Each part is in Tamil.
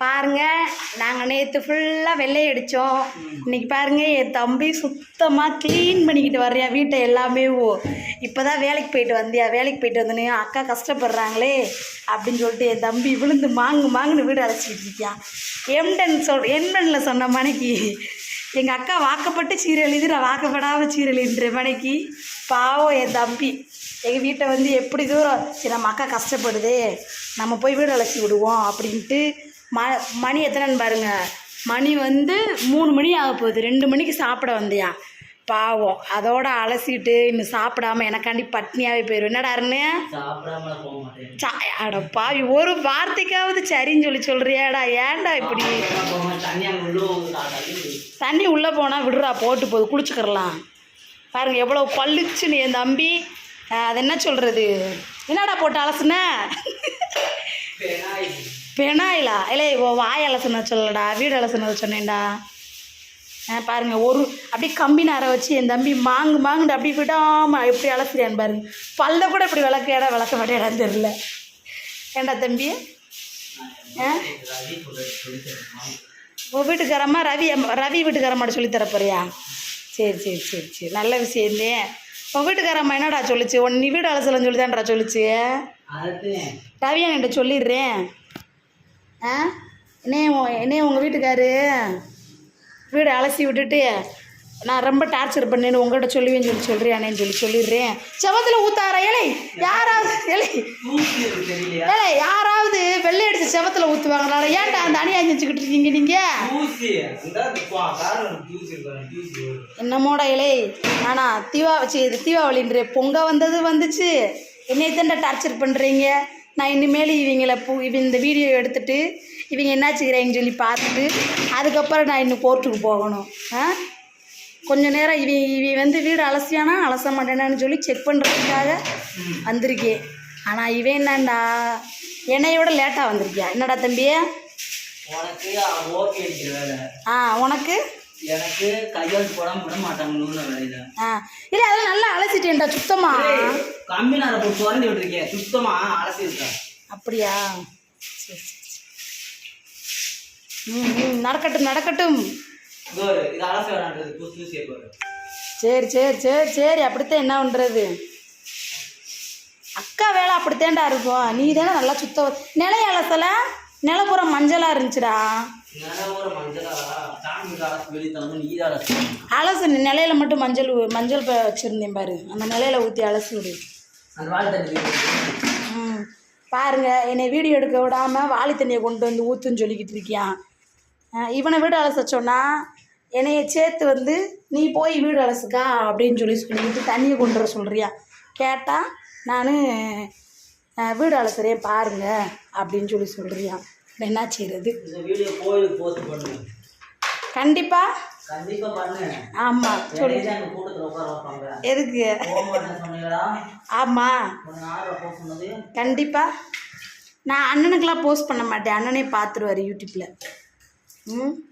பாருங்க நாங்கள் நேற்று ஃபுல்லாக வெள்ளை அடித்தோம் இன்னைக்கு பாருங்கள் என் தம்பி சுத்தமாக க்ளீன் பண்ணிக்கிட்டு வர்றியா வீட்டை எல்லாமே ஓ. இப்போ தான் வேலைக்கு போயிட்டு வந்தியா வேலைக்கு போயிட்டு வந்தனே அக்கா கஷ்டப்படுறாங்களே அப்படின்னு சொல்லிட்டு என் தம்பி விழுந்து மாங்கு மாங்குன்னு வீடு அழைச்சிக்கிட்டு இருக்கியா. எம்டன் சொல் எம்டனில் சொன்ன மனைக்கு எங்கள் அக்கா வாக்கப்பட்டு சீரியல் இது நான் வாக்கப்படாமல் சீரியல்ன்ற மனைக்கு பாவம் என் தம்பி. எங்கள் வீட்டை வந்து எப்படி தூரம் சரி நம்ம அக்கா கஷ்டப்படுதே நம்ம போய் வீடு அழைச்சி விடுவோம் அப்படின்ட்டு ம மணி எத்தனைன்னு பாருங்க. மணி வந்து மூணு மணி ஆக போகுது. ரெண்டு மணிக்கு சாப்பிட வந்தியா? பாவம். அதோட அலசிட்டு இன்னும் சாப்பிடாம எனக்காண்டி பட்னியாகவே போயிடும் என்னடா அருணே? சாப்பிடாம போக மாட்டேன். சா அட பாவி ஒரு வார்த்தைக்காவது சரின்னு சொல்லி சொல்றியாடா. ஏன்டா இப்படி? தண்ணி உள்ள போனால் விடுறா போட்டு போகுது குளிச்சுக்கிறலாம். பாருங்க எவ்வளோ பளிச்சுன்னு என் தம்பி. அது என்ன சொல்கிறது என்னடா போட்டு அலசுன? பெனாயிலா இல்லை? ஓ வாய் அலசுன சொல்லடா வீடு அலசுனதை சொன்னேன்டா. ஆ பாருங்க ஒரு அப்படியே கம்பி நாரை வச்சு என் தம்பி மாங்கு மாங்குண்டு அப்படி விடாமல் எப்படி அலசுறியான்னு பாருங்க. பல்ல கூட இப்படி விளக்கையாடா விளக்க மாட்டேடான்னு தெரில ஏண்டா தம்பி? உன் வீட்டுக்காரம்மா ரவி அம்மா- ரவி வீட்டுக்காரம்மாட்ட சொல்லி தர போறியா? சரி சரி சரி சரி. நல்ல விஷயந்தே உன் வீட்டுக்காரம்மா என்னடா சொல்லுச்சு? உன் நீ வீடு அலசலன்னு சொல்லி தான்டா சொல்லுச்சு ரவி என்கிட்ட சொல்லிடுறேன். ஆ? என்னே உ- என்னே உங்கள் வீட்டுக்காரு? வீடு அலசி விட்டுட்டு நான் ரொம்ப டார்ச்சர் பண்ணேன்னு உங்கள்கிட்ட சொல்லுவேன்னு சொல்லி சொல்கிறியானேன்னு சொல்லி சொல்லிடுறேன். செவத்தில் ஊத்தாரா ஏழை யாராவது ஏழை தூக்கி ஏழை யாராவது வெள்ளை அடிச்சு செவத்தில் ஊற்றுவாங்களா ஏன்டா அந்த அணியாக செஞ்சுக்கிட்டு இருக்கீங்க நீங்கள் என்னமோடா என்னமோட இலை? ஆனா தீபா வச்சு இது தீபாவளின்ற பொங்க வந்தது வந்துச்சு. என்னை தாண்டா டார்ச்சர் பண்ணுறீங்க நான் இனிமேல் இவங்கள பூ இவ இந்த வீடியோ எடுத்துட்டு இவங்க என்ன செய்கிறாங்கன்னு சொல்லி பார்த்துட்டு அதுக்கப்புறம் நான் இன்னும் கோர்ட்டுக்கு போகணும். ஆ? கொஞ்ச நேரம் இவ இவ வந்து வீடு அலசியானா அலச மாட்டேனான்னு சொல்லி செக் பண்ணுறதுக்காக வந்திருக்கேன் ஆனால் இவன் என்னண்டா? என்னையோட லேட்டாக வந்திருக்கியா? என்னடா தம்பி? உனக்கு ஆ உனக்கு? எனக்கு கையால் போடாம விட மாட்டாங்க நூறு வேலையில. இல்லை அதெல்லாம் நல்லா அலசிட்டேன்டா சுத்தமாக கம்பி நேர போட்டு சுரண்டி விட்டுருக்கேன் சுத்தமா அலசி இருக்கேன் அப்படியா. ம் நடக்கட்டும் நடக்கட்டும். இது அலச வேணான்றது புதுசு தூசியை கோரு சரி சரி சரி சரி அப்படித்தான் என்ன பண்ணுறது அக்கா வேலை அப்படித்தான்டா இருக்கும். நீ தானே நல்லா சுத்த நிலைய அலசல? நிலப்புறம் மஞ்சளாக இருந்துச்சுடா. அலசி. நிலையில மட்டும் மஞ்சள் மஞ்சள் வச்சிருந்தேன் பாரு. அந்த நிலையில ஊற்றி அலசி விடு. ம். பாருங்க என்னை வீடியோ எடுக்க விடாம வாளி தண்ணியை கொண்டு வந்து ஊற்றுன்னு சொல்லிக்கிட்டு இருக்கியான் இவனை வீடு அலச சொன்னா என்னைய சேர்த்து வந்து நீ போய் வீடு அலசுக்கா அப்படின்னு சொல்லி சொல்லிக்கிட்டு தண்ணியை கொண்டு வர சொல்கிறியா கேட்டால் நான் வீடு அலசுறேன் பாருங்க அப்படின்னு சொல்லி சொல்கிறியா என்ன செய்கிறது கண்டிப்பாக கண்டிப்பா? ஆமாம் சொல்லி. எதுக்கு? பண்ணது. கண்டிப்பாக நான் அண்ணனுக்கெலாம் போஸ்ட் பண்ண மாட்டேன். அண்ணனே பார்த்துருவார் யூடியூப்பில் ம்?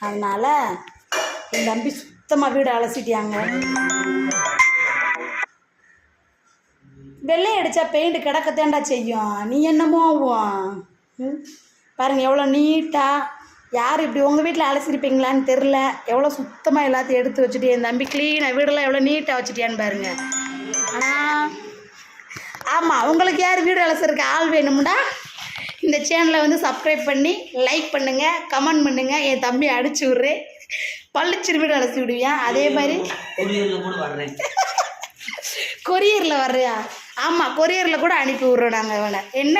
அதனால் என் தம்பி சுத்தமாக வீடு அலசிட்டியாங்க. வெள்ளை அடித்தா பெயிண்ட் கிடக்கத்தேண்டா செய்யும். நீ என்னமோ ஆகும் ம் பாருங்க எவ்வளோ நீட்டாக யார் இப்படி உங்கள் வீட்டில் அலசிருப்பீங்களான்னு தெரில எவ்வளோ சுத்தமாக எல்லாத்தையும் எடுத்து வச்சுட்டு என் தம்பி க்ளீனாக வீடெல்லாம் எவ்வளோ நீட்டாக வச்சுட்டியான்னு பாருங்க. ஆனால் ஆமாம் உங்களுக்கு யார் வீடு அலசறதுக்கு ஆள் வேணும்டா? இந்த சேனலை வந்து சப்ஸ்கிரைப் பண்ணி லைக் பண்ணுங்கள் கமெண்ட் பண்ணுங்கள் என் தம்பி அடிச்சு விட்றேன் பள்ளிச்சிரு வீடு அலசி விடுவியான் அதே மாதிரி கொரியர்ல கூட வர்றேன். கொரியரில் வர்றியா? ஆமாம் கொரியரில் கூட அனுப்பி விட்றோம் நாங்கள் அவனை என்ன?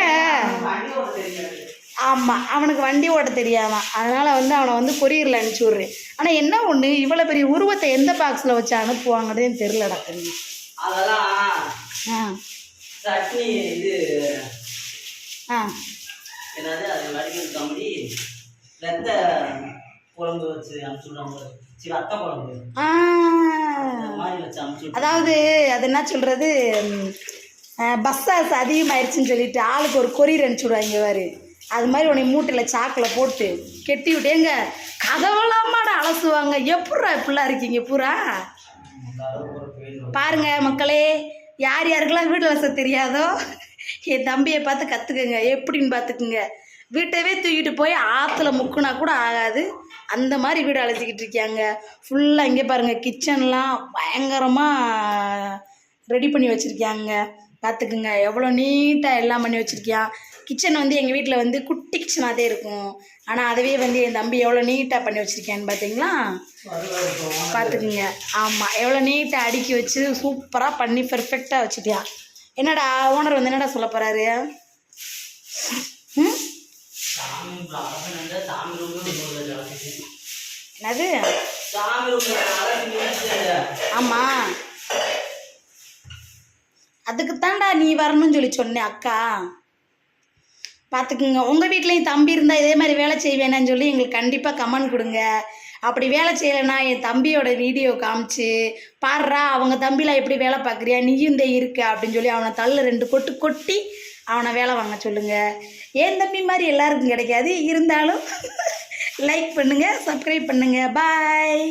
ஆமாம் அவனுக்கு வண்டி ஓட்ட தெரியாமா அதனால் வந்து அவனை வந்து கொரியரில் அனுப்பிச்சி விட்றேன். ஆனால் என்ன ஒன்று இவ்வளோ பெரிய உருவத்தை எந்த பாக்ஸில் வச்சு அனுப்புவாங்கன்னு தெரிலடா தம்பி அதெல்லாம் ஆ. சட்னி இது ஆ. என்னது? அது வடிவில் கம்பி. ரத்த குழம்பு வச்சு அனுப்பிச்சுடுவாங்க. சரி ரத்த குழம்பு. ஆ. அந்த மாதிரி வச்சு அனுப்பிச்சு அதாவது அது என்ன சொல்கிறது பஸ் பஸ்ஸாஸ் அதிகமாயிருச்சுன்னு சொல்லிட்டு ஆளுக்கு ஒரு கொரியர் அனுப்பிச்சி விடுவாங்க அது மாதிரி உன்னை மூட்டையில் சாக்கில் போட்டு கெட்டி விட்டேங்க கதவெல்லாமாட அலசுவாங்க. எப்பட்றா இப்படிலாம் இருக்கீங்க பூரா? பாருங்க மக்களே யார் யாருக்கெல்லாம் வீடு அலச தெரியாதோ என் தம்பியை பார்த்து கற்றுக்குங்க எப்படின்னு பார்த்துக்குங்க. வீட்டவே தூக்கிட்டு போய் ஆற்றுல முக்குனா கூட ஆகாது. அந்த மாதிரி வீடு அழைச்சிக்கிட்டு இருக்காங்க ஃபுல்லாக இங்கே பாருங்கள் கிச்சன்லாம் பயங்கரமாக ரெடி பண்ணி வச்சுருக்காங்க பார்த்துக்குங்க எவ்வளோ நீட்டாக எல்லாம் பண்ணி வச்சுருக்கியான் கிச்சன் வந்து எங்கள் வீட்டில் வந்து குட்டி கிச்சனாகவே இருக்கும். ஆனால் அதுவே வந்து என் தம்பி எவ்வளோ நீட்டாக பண்ணி வச்சுருக்கேன்னு பார்த்தீங்களா பார்த்துக்குங்க ஆமாம் எவ்வளோ நீட்டாக அடுக்கி வச்சு சூப்பராக பண்ணி பெர்ஃபெக்டாக வச்சுட்டியா. என்னடா ஓனர் வந்து என்னடா சொல்ல போகிறாரு ம்? சாமி அதுக்குத்தான்டா நீ வரணும்னு சொல்லி சொன்னேன் அக்கா. பார்த்துக்குங்க உங்கள் வீட்லேயும் தம்பி இருந்தால் இதே மாதிரி வேலை செய்வேனான்னு சொல்லி எங்களுக்கு கண்டிப்பாக கமெண்ட் கொடுங்க. அப்படி வேலை செய்யலைன்னா என் தம்பியோட வீடியோ காமிச்சு பாடுறா அவங்க தம்பிலாம் எப்படி வேலை பார்க்குறியா? நீயும் இந்த இருக்க அப்படின்னு சொல்லி அவனை தள்ள ரெண்டு கொட்டு கொட்டி அவனை வேலை வாங்க சொல்லுங்கள் ஏன் தம்பி மாதிரி எல்லாருக்கும் கிடைக்காது இருந்தாலும் லைக் பண்ணுங்கள் சப்ஸ்கிரைப் பண்ணுங்கள் பாய்